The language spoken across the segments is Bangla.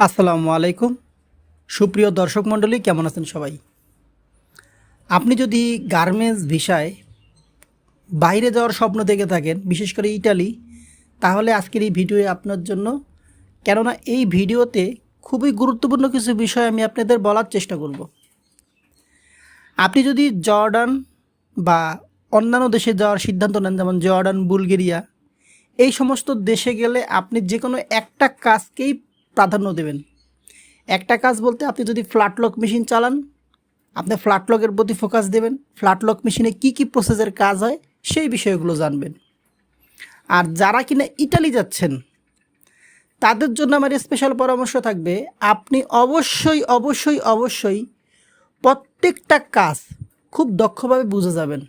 আসসালামু আলাইকুম। সুপ্রিয় দর্শক মণ্ডলী, কেমন আছেন সবাই? আপনি যদি গার্মেন্টস ভিসায় বাইরে যাওয়ার স্বপ্ন দেখে থাকেন, বিশেষ করে ইটালি, তাহলে আজকের এই ভিডিও আপনার জন্য, কেননা এই ভিডিওতে খুবই গুরুত্বপূর্ণ কিছু বিষয় আমি আপনাদের বলার চেষ্টা করব। আপনি যদি জর্ডান বা অন্যান্য দেশে যাওয়ার সিদ্ধান্ত নেন, যেমন জর্ডান, বুলগেরিয়া, এই সমস্ত দেশে গেলে আপনি যে কোনো একটা কাজকেই প্রাধান্য দেবেন। একটা কাজ বলতে আপনি যদি ফ্ল্যাট লক মেশিন চালান, আপনি ফ্ল্যাটলকের প্রতি ফোকাস দেবেন। ফ্ল্যাট লক মেশিনে কি কি প্রসেসের কাজ হয় সেই বিষয়গুলো জানবেন। আর যারা কিনা ইটালি যাচ্ছেন, তাদের জন্য আমার স্পেশাল পরামর্শ থাকবে, আপনি অবশ্যই অবশ্যই অবশ্যই প্রত্যেকটা কাজ খুব দক্ষভাবে বুঝে যাবেন।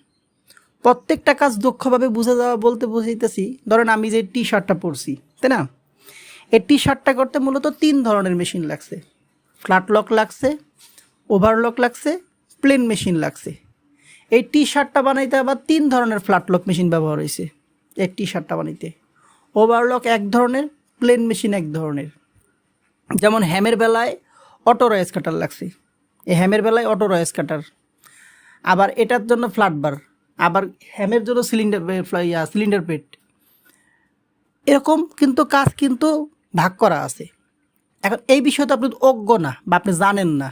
প্রত্যেকটা কাজ দক্ষভাবে বুঝে যাওয়া বলতে বুঝাইতেছি। ধরেন আমি যে টি শার্টটা পরছি, তাই না? এই টি শার্টটা করতে মূলত তিন ধরনের মেশিন লাগছে। ফ্ল্যাট লক লাগছে ওভারলক লাগছে প্লেন মেশিন লাগছে। এই টি শার্টটা বানাইতে আবার তিন ধরনের ফ্ল্যাট লক মেশিন ব্যবহার হয়েছে এই টি শার্টটা বানাইতে। ওভারলক এক ধরনের প্লেন মেশিন এক ধরনের। যেমন হ্যামের বেলায় অটো রয়েস কাটার লাগছে। এই হ্যামের বেলায় অটো রয়েস কাটার আবার এটার জন্য ফ্ল্যাট বার আবার হ্যামের জন্য সিলিন্ডার সিলিন্ডার পেট এরকম কিন্তু কাজ কিন্তু ভাগ করা আছে। এখন এই বিষয়ে তো আপনি অজ্ঞ না বা আপনি জানেন না।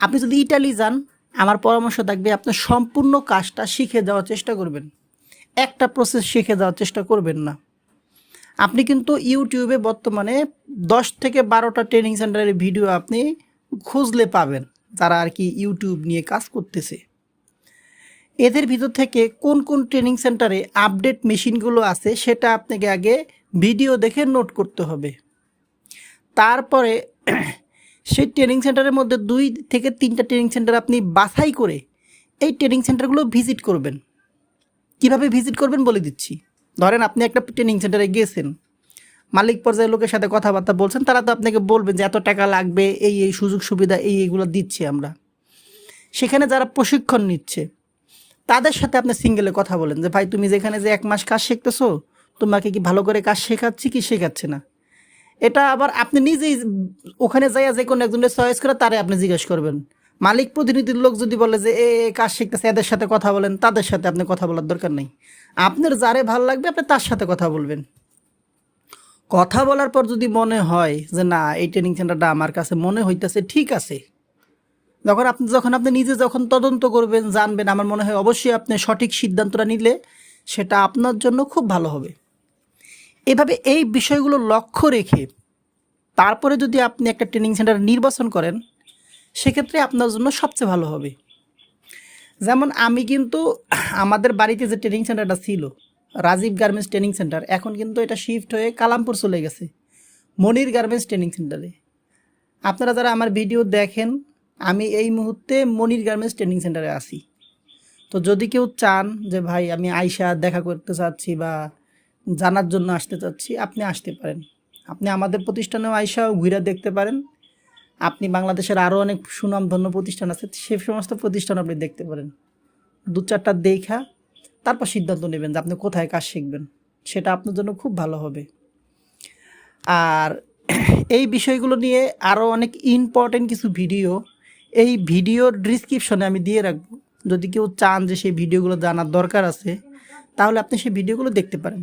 আপনি যদি ইটালি যান, আমার পরামর্শ থাকবে আপনি সম্পূর্ণ কাজটা শিখে যাওয়ার চেষ্টা করবেন। একটা প্রসেস শিখে যাওয়ার চেষ্টা করবেন না। আপনি কিন্তু ইউটিউবে বর্তমানে দশ থেকে বারোটা ট্রেনিং সেন্টারের ভিডিও আপনি খুঁজলে পাবেন, যারা আর কি ইউটিউব নিয়ে কাজ করতেছে। এদের ভিতর থেকে কোন কোন ট্রেনিং সেন্টারে আপডেট মেশিনগুলো আছে, সেটা আপনাকে আগে ভিডিও দেখে নোট করতে হবে। তারপরে সেই ট্রেনিং সেন্টারের মধ্যে দুই থেকে তিনটা ট্রেনিং সেন্টার আপনি বাছাই করে এই ট্রেনিং সেন্টারগুলো ভিজিট করবেন। কীভাবে ভিজিট করবেন বলে দিচ্ছি। ধরেন আপনি একটা ট্রেনিং সেন্টারে গিয়েছেন মালিক পর্যায়ের লোকের সাথে কথাবার্তা বলছেন, তারা তো আপনাকে বলবেন যে এত টাকা লাগবে, এই এই সুযোগ সুবিধা, এই, এইগুলো দিচ্ছি আমরা। সেখানে যারা প্রশিক্ষণ নিচ্ছে, তাদের সাথে আপনি সিঙ্গেলে কথা বলেন যে, ভাই, তুমি যেখানে যে এক মাস কাজ শিখতেছো তোমাকে কি ভালো করে কাজ শেখাচ্ছি কি শেখাচ্ছে না? এটা আবার আপনি নিজেই ওখানে যাইয়া যে কোনো একজনের চয়েস করে তারে আপনি জিজ্ঞেস করবেন। মালিক প্রতিনিধির লোক যদি বলে যে, এ কাজ শিখতেছে, এদের সাথে কথা বলেন, তাদের সাথে আপনি কথা বলার দরকার নেই। আপনার যারে ভালো লাগবে, আপনি তার সাথে কথা বলবেন। কথা বলার পর যদি মনে হয় যে, না, এই ট্রেনিং সেন্টারটা আমার কাছে মনে হইতেছে, ঠিক আছে। যখন আপনি যখন, আপনি নিজে যখন তদন্ত করবেন, জানবেন, আমার মনে হয় অবশ্যই আপনি সঠিক সিদ্ধান্তটা নিলে সেটা আপনার জন্য খুব ভালো হবে। এভাবে এই বিষয়গুলো লক্ষ্য রেখে তারপরে যদি আপনি একটা ট্রেনিং সেন্টার নির্বাচন করেন, সেক্ষেত্রে আপনার জন্য সবচেয়ে ভালো হবে। যেমন আমি কিন্তু আমাদের বাড়িতে যে ট্রেনিং সেন্টারটা ছিল, রাজীব গার্মেন্টস ট্রেনিং সেন্টার, এখন কিন্তু এটা শিফট হয়ে কালামপুর চলে গেছে, মনির গার্মেন্টস ট্রেনিং সেন্টারে। আপনারা যারা আমার ভিডিও দেখেন, আমি এই মুহূর্তে মনির গার্মেন্টস ট্রেনিং সেন্টারে আছি। তো যদি কেউ চান যে, ভাই, আমি আয়সা দেখা করতে চাচ্ছি বা জানার জন্য আসতে চাচ্ছি, আপনি আসতে পারেন। আপনি আমাদের প্রতিষ্ঠানেও আয়সা ঘুরে দেখতে পারেন। আপনি বাংলাদেশের আরও অনেক সুনামধন্য প্রতিষ্ঠান আছে, সে সমস্ত প্রতিষ্ঠান আপনি দেখতে পারেন। দু চারটা দেখা, তারপর সিদ্ধান্ত নেবেন যে আপনি কোথায় কাজ শিখবেন। সেটা আপনার জন্য খুব ভালো হবে। আর এই বিষয়গুলো নিয়ে আরও অনেক ইম্পর্টেন্ট কিছু ভিডিও এই ভিডিওর ডিসক্রিপশনে আমি দিয়ে রাখব। যদি কেউ চান যে সেই ভিডিওগুলো জানার দরকার আছে, তাহলে আপনি সেই ভিডিওগুলো দেখতে পারেন।